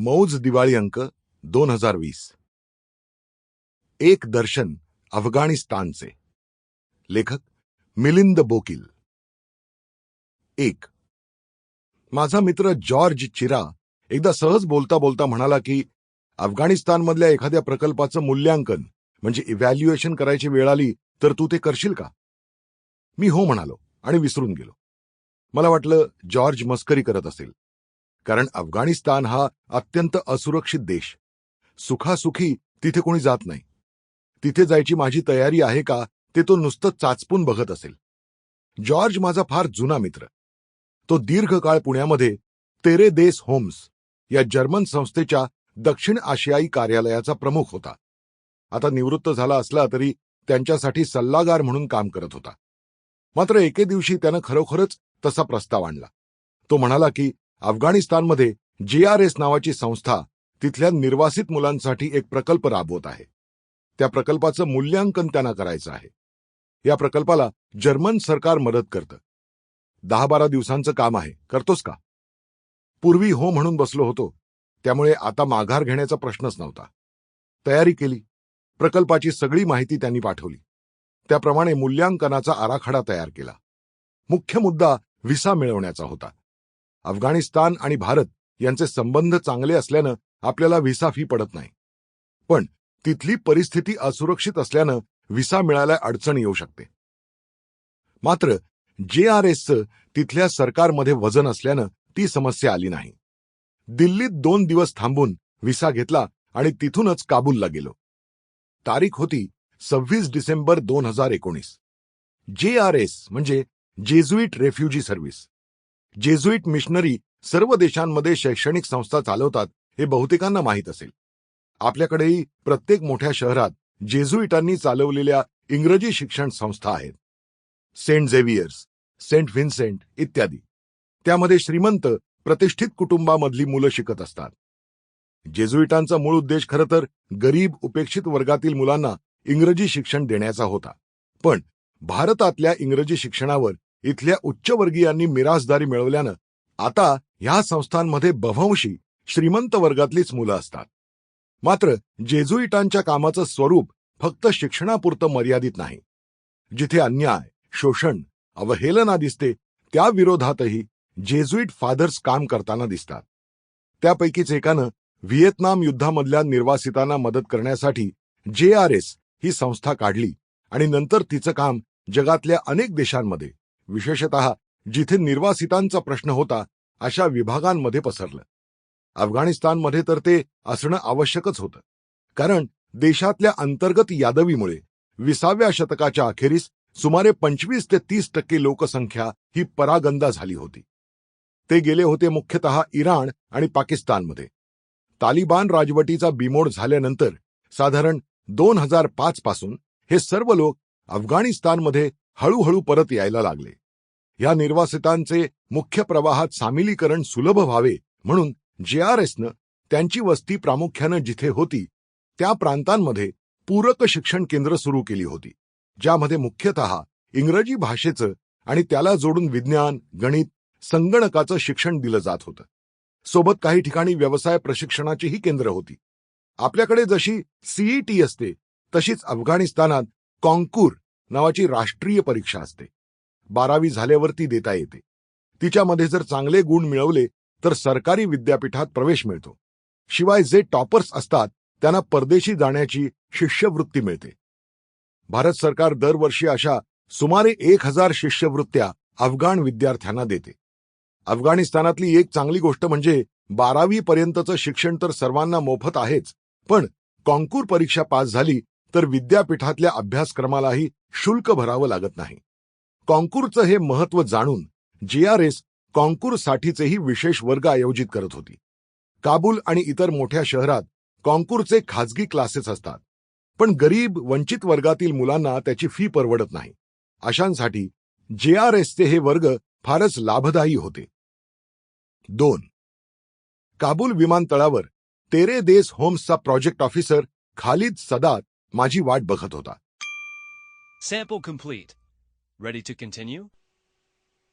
मौज दिवाळी अंक दोन हजार वीस. एक दर्शन अफगाणिस्तानचे. लेखक मिलिंद बोकील. एक. माझा मित्र जॉर्ज चिरा एकदा सहज बोलता बोलता म्हणाला की अफगाणिस्तानमधल्या एखाद्या प्रकल्पाचं मूल्यांकन म्हणजे इव्हॅल्युएशन करायची वेळ आली तर तू ते करशील का? मी हो म्हणालो आणि विसरून गेलो. मला वाटलं जॉर्ज मस्करी करत असेल. कारण अफगाणिस्तान हा अत्यंत असुरक्षित देश. सुखासुखी तिथे कोणी जात नाही. तिथे जायची माझी तयारी आहे का ते तो नुसतं चाचपून बघत असेल. जॉर्ज माझा फार जुना मित्र. तो दीर्घकाळ पुण्यामध्ये तेरे देस होम्स या जर्मन संस्थेच्या दक्षिण आशियाई कार्यालयाचा प्रमुख होता. आता निवृत्त झाला असला तरी त्यांच्यासाठी सल्लागार म्हणून काम करत होता. मात्र एके दिवशी त्यानं खरोखरच तसा प्रस्ताव आणला. तो म्हणाला की अफगाणिस्तानमध्ये जीआरएस नावाची संस्था तिथल्या निर्वासित मुलांसाठी एक प्रकल्प राबवत आहे. त्या प्रकल्पाचं मूल्यांकन त्यांना करायचं आहे. या प्रकल्पाला जर्मन सरकार मदत करतं. दहा बारा दिवसांचं काम आहे. करतोस का? पूर्वी हो म्हणून बसलो होतो. त्यामुळे आता माघार घेण्याचा प्रश्नच नव्हता. तयारी केली. प्रकल्पाची सगळी माहिती त्यांनी पाठवली. त्याप्रमाणे मूल्यांकनाचा आराखडा तयार केला. मुख्य मुद्दा व्हिसा मिळवण्याचा होता. अफगाणिस्तान आणि भारत यांचे संबंध चांगले असल्यानं आपल्याला व्हिसा फी पडत नाही. पण तिथली परिस्थिती असुरक्षित असल्यानं व्हिसा मिळायला अडचण येऊ शकते. मात्र जे आर एसचं तिथल्या सरकारमध्ये वजन असल्यानं ती समस्या आली नाही. दिल्लीत दोन दिवस थांबून व्हिसा घेतला आणि तिथूनच काबूलला गेलो. तारीख होती सव्वीस डिसेंबर दोन हजार एकोणीस. जे आर एस म्हणजे Jesuit Refugee Service. Jesuit missionary सर्व देशांमध्ये शैक्षणिक संस्था चालवतात हे बहुतेकांना माहीत असेल. आपल्याकडेही प्रत्येक मोठ्या शहरात जेझुईटांनी चालवलेल्या इंग्रजी शिक्षण संस्था आहेत. सेंट झेवियर्स सेंट व्हिन्सेंट इत्यादी. त्यामध्ये श्रीमंत प्रतिष्ठित कुटुंबामधली मुलं शिकत असतात. जेझुईटांचा मूळ उद्देश खरं तर गरीब उपेक्षित वर्गातील मुलांना इंग्रजी शिक्षण देण्याचा होता. पण भारतातल्या इंग्रजी शिक्षणावर इथल्या उच्चवर्गीयांनी मिरासदारी मिळवल्यानं आता ह्या संस्थांमध्ये बव्हंशी श्रीमंत वर्गातलीच मुलं असतात. मात्र जेजुईटांच्या कामाचं स्वरूप फक्त शिक्षणापुरतं मर्यादित नाही. जिथे अन्याय शोषण अवहेलना दिसते त्या विरोधातही जेजुईट फादर्स काम करताना दिसतात. त्यापैकीच एकानं व्हिएतनाम युद्धामधल्या निर्वासितांना मदत करण्यासाठी जे आर एस ही संस्था काढली आणि नंतर तिचं काम जगातल्या अनेक देशांमध्ये विशेषतः जिथे निर्वासितांचा प्रश्न होता अशा विभागांमध्ये पसरलं. अफगाणिस्तानमध्ये तर ते असणं आवश्यकच होतं. कारण देशातल्या अंतर्गत यादवीमुळे विसाव्या शतकाच्या अखेरीस सुमारे पंचवीस ते तीस टक्के लोकसंख्या ही परागंदा झाली होती. ते गेले होते मुख्यतः इराण आणि पाकिस्तानमध्ये. तालिबान राजवटीचा बिमोड झाल्यानंतर साधारण दोन हजार पाच पासून हे सर्व लोक अफगाणिस्तानमध्ये हळूहळू परत यायला लागले. या निर्वासितांचे मुख्य प्रवाहात सामिलीकरण सुलभ व्हावे म्हणून जेआरएसनं त्यांची वस्ती प्रामुख्यानं जिथे होती त्या प्रांतांमध्ये पूरक शिक्षण केंद्र सुरू केली होती ज्यामध्ये मुख्यतः इंग्रजी भाषेचं आणि त्याला जोडून विज्ञान गणित संगणकाचं शिक्षण दिलं जात होतं. सोबत काही ठिकाणी व्यवसाय प्रशिक्षणाचीही केंद्र होती. आपल्याकडे जशी सीईटी असते तशीच अफगाणिस्तानात कॉन्कूर नावाची राष्ट्रीय परीक्षा असते. बारावी झाल्यावर ती देता येते. तिच्यामध्ये जर चांगले गुण मिळवले तर सरकारी विद्यापीठात प्रवेश मिळतो. शिवाय जे टॉपर्स असतात त्यांना परदेशी जाण्याची शिष्यवृत्ती मिळते. भारत सरकार दरवर्षी अशा सुमारे एक हजार शिष्यवृत्त्या अफगाण विद्यार्थ्यांना देते. अफगाणिस्तानातली एक चांगली गोष्ट म्हणजे बारावी पर्यंतचं शिक्षण तर सर्वांना मोफत आहेच पण कॉन्कूर परीक्षा पास झाली तर विद्यापीठातल्या अभ्यासक्रमालाही शुल्क भरावं लागत नाही. कॉन्कूरचं हे महत्त्व जाणून जे आर एस कॉन्कूरसाठीचेही विशेष वर्ग आयोजित करत होती. काबूल आणि इतर मोठ्या शहरात कॉन्कूरचे खाजगी क्लासेस असतात. पण गरीब वंचित वर्गातील मुलांना त्याची फी परवडत नाही. अशांसाठी जेआरएसचे हे वर्ग फारच लाभदायी होते. दोन. काबूल विमानतळावर तेरे देस होम्सचा प्रोजेक्ट ऑफिसर खालिद सदात माझी वाट बघत होता Sample complete. Ready to continue?